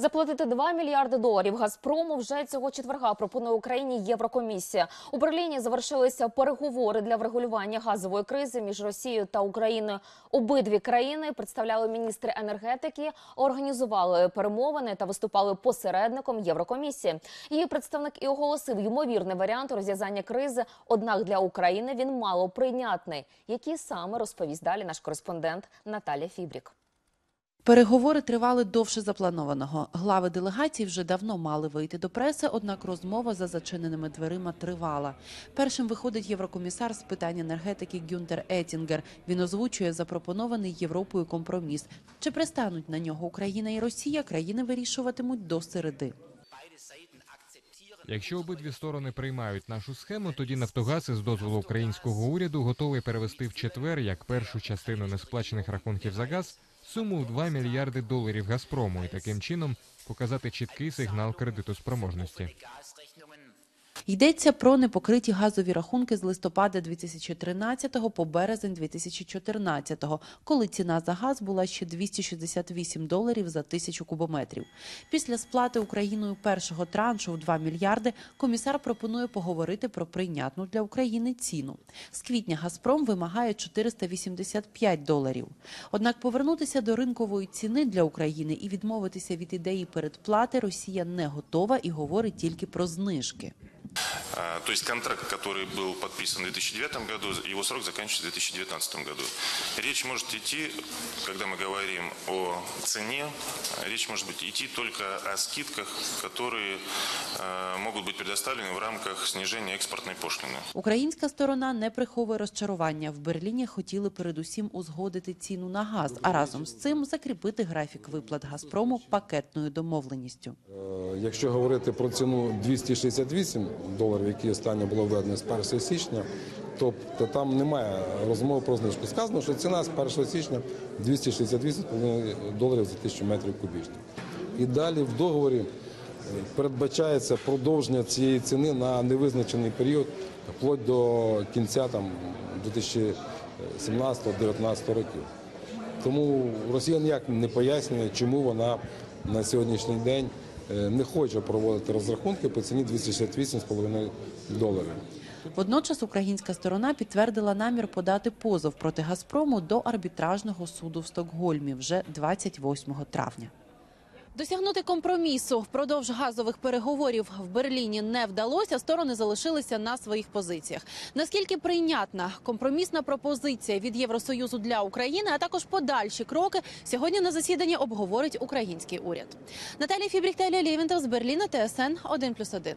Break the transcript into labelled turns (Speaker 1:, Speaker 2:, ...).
Speaker 1: Заплатити 2 мільярди доларів Газпрому вже цього четверга пропонує Україні Єврокомісія. У Берліні завершилися переговори для врегулювання газової кризи між Росією та Україною. Обидві країни представляли міністри енергетики, організували перемовини та виступали посередником Єврокомісії. Її представник і оголосив ймовірний варіант розв'язання кризи. Однак для України він мало прийнятний. Які саме розповість далі наш кореспондент Наталя Фібрік.
Speaker 2: Переговори тривали довше запланованого. Глави делегацій вже давно мали вийти до преси, однак розмова за зачиненими дверима тривала. Першим виходить єврокомісар з питань енергетики Гюнтер Етінгер. Він озвучує запропонований Європою компроміс. Чи пристануть на нього Україна і Росія? Країни вирішуватимуть до середи.
Speaker 3: Якщо обидві сторони приймають нашу схему, тоді Нафтогаз із дозволу українського уряду готовий перевести в четвер як першу частину несплачених рахунків за газ суму в 2 мільярди доларів Газпрому і таким чином показати чіткий сигнал кредитоспроможності.
Speaker 2: Йдеться про непокриті газові рахунки з листопада 2013 по березень 2014, коли ціна за газ була ще 268 доларів за тисячу кубометрів. Після сплати Україною першого траншу в 2 мільярди комісар пропонує поговорити про прийнятну для України ціну. З квітня Газпром вимагає 485 доларів. Однак повернутися до ринкової ціни для України і відмовитися від ідеї передплати Росія не готова і говорить тільки про знижки.
Speaker 4: А, То есть контракт, который был подписан в 2009 году, его срок заканчивается в 2019 году. Речь может идти, когда мы говорим о цене, речь может быть идти только о скидках, которые э, могут быть предоставлены в рамках снижения экспортной пошлины.
Speaker 2: Українська сторона не приховує розчарування. В Берліні хотіли передусім узгодити ціну на газ, а разом з цим закріпити графік виплат Газпрому пакетною домовленістю.
Speaker 5: Е, Якщо говорити про ціну 268 доларів, які останнє було введено з 1 січня, то, то там немає розмови про знижку. Сказано, що ціна з 1 січня 268,5 доларів за тисячу метрів кубічних. І далі в договорі передбачається продовження цієї ціни на невизначений період, вплоть до кінця там 2017-2019 років. Тому Росія ніяк не пояснює, чому вона на сьогоднішній день не хоче проводити розрахунки по ціні 268,5 доларів.
Speaker 2: Водночас українська сторона підтвердила намір подати позов проти Газпрому до арбітражного суду в Стокгольмі вже 28 травня. Досягнути компромісу впродовж газових переговорів в Берліні не вдалося. Сторони залишилися на своїх позиціях. Наскільки прийнятна компромісна пропозиція від Євросоюзу для України, а також подальші кроки сьогодні на засіданні обговорить український уряд. Наталія Фібріх та Лєвінтов з Берліна ТСН 1+,1.